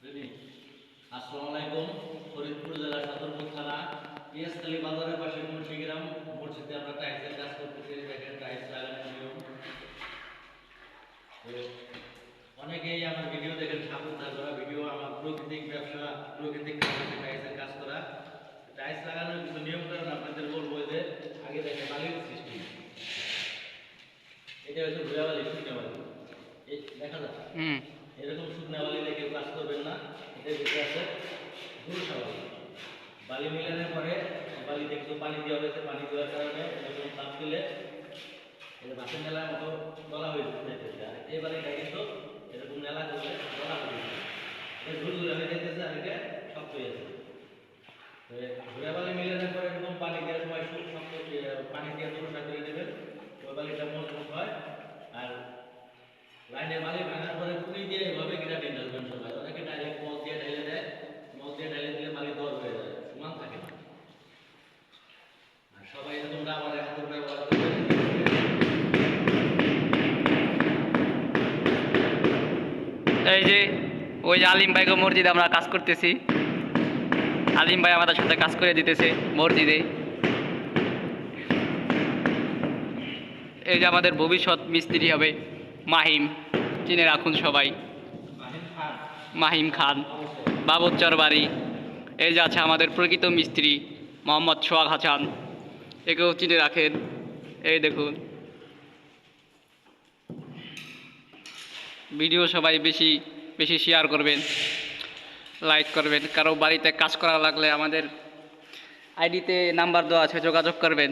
আসসালামু অনেকেই আমার ভিডিও দেখেন করা ভিডিও আমার প্রাকৃতিক ব্যবসা প্রাকৃতিক কাজ করা টাইলস লাগানোর কিছু নিয়ম কারণ আপনাদের বলব যে আগে দেখেন বালির সৃষ্টি এটা হচ্ছে ঘুরে বালি শুকনো বালি এই দেখা যাচ্ছে হুম এরকম শুকনা বালি দিয়ে কেউ কাজ করবেন বালি মিলানোর পরে বালিতে একটু পানি দেওয়া হয়েছে পানি দেওয়ার কারণে তাপ দিলে এটা ভাতের নেলার মতো গলা হয়ে এই বালিটা কিন্তু এরকম নেলা করলে গলা হয়ে ঝুল ঝুলে হয়ে যেতেছে আর এটা শক্ত হয়ে যাচ্ছে ঘুরে বালি মিলানোর পরে এরকম পানি দেওয়ার সময় শুক শক্ত পানি দিয়ে গুরুসা করে দেবেন ওই বালিটা মজবুত হয় আর লাইনের বালি ভাঙার পরে পুরি দিয়ে এভাবে গ্রাডিং ঢালবেন সবাই অনেকে ডাইরেক্ট মদ দিয়ে ঢেলে দেয় মদ দিয়ে ঢেলে দিলে বালি দর হয়ে যায় সমান থাকে না আর সবাই এরকম রাবারের হাতের ব্যবহার করবেন এই যে, ওই যে আলিম ভাইকে মসজিদে আমরা কাজ করতেছি। আলিম ভাই আমাদের সাথে কাজ করে দিতেছে মসজিদে। এই যে আমাদের ভবিষ্যৎ মিস্ত্রি হবে মাহিম, চিনে রাখুন সবাই। মাহিম খান বাবুচ্চর বাড়ি এই যে আছে আমাদের প্রকৃত মিস্ত্রি, মোহাম্মদ সোহাগ হাসান। একেও চিনে রাখেন। এই দেখুন। ভিডিও সবাই বেশি বেশি শেয়ার করবেন লাইক করবেন কারও বাড়িতে কাজ করা লাগলে আমাদের আইডিতে নাম্বার দেওয়া আছে যোগাযোগ করবেন।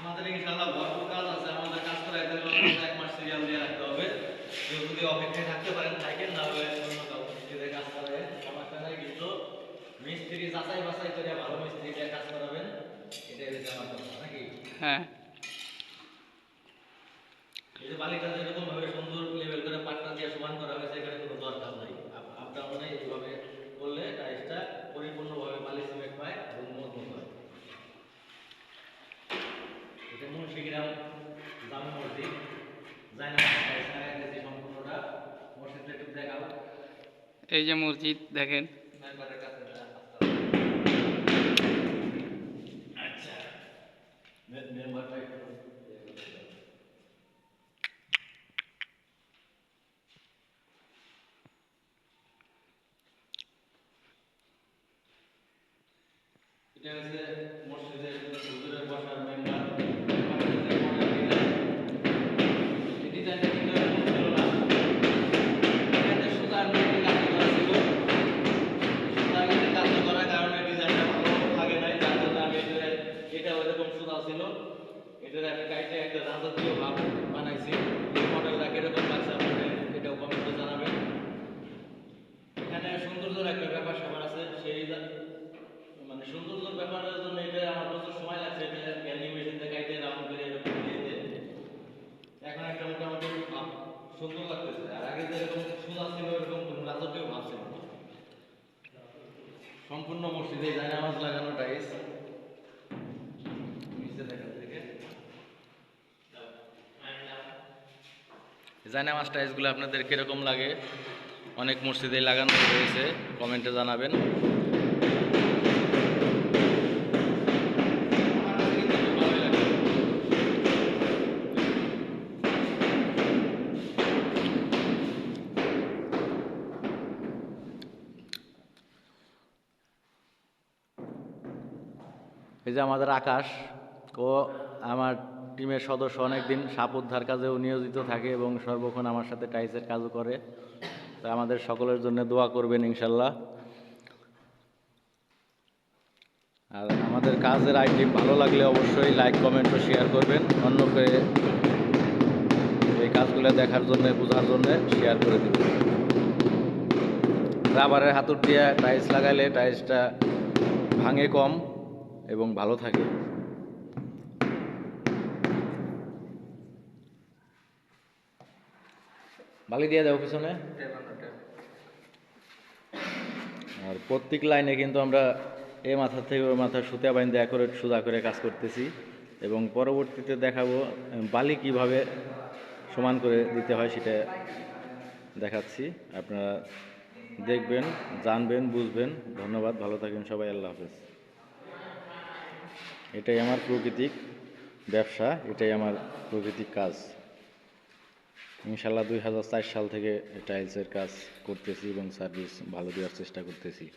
আমাদের ইনশাআল্লাহ ভরপুর কাজ আছে আমাদের কাজ করে একদিন এক মাস সিরিয়াল দিয়ে রাখতে হবে। যদি অপেক্ষায় থাকতে পারেন থাকেন না হলে অন্য কাউ মিস্ত্রিদের কাজ করে সমস্যা নাই কিন্তু মিস্ত্রি যাচাই বাছাই করে ভালো মিস্ত্রি দিয়ে কাজ করাবেন। এটাই হচ্ছে আমার নাকি? হ্যাঁ। এই যে বালিটা যেরকম ভাবে সুন্দর লেভেল করে পাটটা দিয়ে সমান করা হয়েছে এখানে কোনো দরকার নাই আপ ডাউন নেই এইভাবে করলে টাইসটা পরিপূর্ণভাবে বালি সিমেন্ট পায় এবং মজবুত হয় জামে মসজিদ। জায়না টাইস সম্পূর্ণটা। মসজিদটা একটু দেখাবো। এই যে মসজিদ দেখেন। আচ্ছা। মেম্বারটা একটু এটা হচ্ছে মসজিদের হুজুরের বসার মেম্বার এই ডিজাইনটা কিন্তু এরকম ছিল না এখানে সুতার মধ্যে কাজ করা ছিল সুতার মধ্যে কাজ করার কারণে ডিজাইনটা ভালো লাগে নাই যার জন্য আমি এটা এটা ওরকম সুতা ছিল এটার একটা কাইটে একটা রাজকীয় ভাব বানাইছি এই মডেলটা কীরকম লাগছে আপনাদের এটাও কমেন্টে জানাবেন এখানে সৌন্দর্যের একটা ব্যাপার স্যাপার আছে সেই জা- মানে সৌন্দর্যের ব্যাপারের জন্য এটা আমার প্রচুর সময় লাগছে এটা অ্যানিমেশন দেখাইতে রাউন্ড করে এরকম দিয়েতে এখন একটা মোটামুটি ভাব সুন্দর লাগতেছে আর আগে যেরকম সোজা ছিল এরকম কোনো রাজকীয় ভাব ছিল না। সম্পূর্ণ মসজিদে জায়নামাজ লাগানো টাইস নিচে দেখা থেকে আপনাদের কীরকম লাগে? অনেক মসজিদে লাগানো রয়েছে কমেন্টে জানাবেন। এই যে আমাদের আকাশ ও আমার টিমের সদস্য অনেকদিন সাপ উদ্ধার কাজেও নিয়োজিত থাকে এবং সর্বক্ষণ আমার সাথে টাইসের কাজও করে। তো আমাদের সকলের জন্য দোয়া করবেন ইনশাল্লাহ। আর আমাদের কাজের আইটেম ভালো লাগলে অবশ্যই লাইক, কমেন্ট ও শেয়ার করবেন। অন্যকে এই কাজগুলো দেখার জন্য, বোঝার জন্য শেয়ার করে দেবেন। রাবারের হাতুর দিয়ে টাইলস লাগাইলে টাইলসটা ভাঙে কম। এবং ভালো থাকে। বালি দিয়ে দাও পিছনে। আর প্রত্যেক লাইনে কিন্তু আমরা এ মাথা থেকে ওই মাথা সুতা বাইন্দে করে সোজা করে কাজ করতেছি এবং পরবর্তীতে দেখাবো বালি কীভাবে সমান করে দিতে হয় সেটা দেখাচ্ছি। আপনারা দেখবেন, জানবেন, বুঝবেন। ধন্যবাদ, ভালো থাকেন সবাই, আল্লাহ হাফেজ। এটাই আমার প্রকৃতিক ব্যবসা, এটাই আমার প্রকৃতিক কাজ। ইনশাল্লাহ দুই হাজার চার সাল থেকে টাইলসের কাজ করতেছি এবং সার্ভিস ভালো দেওয়ার চেষ্টা করতেছি।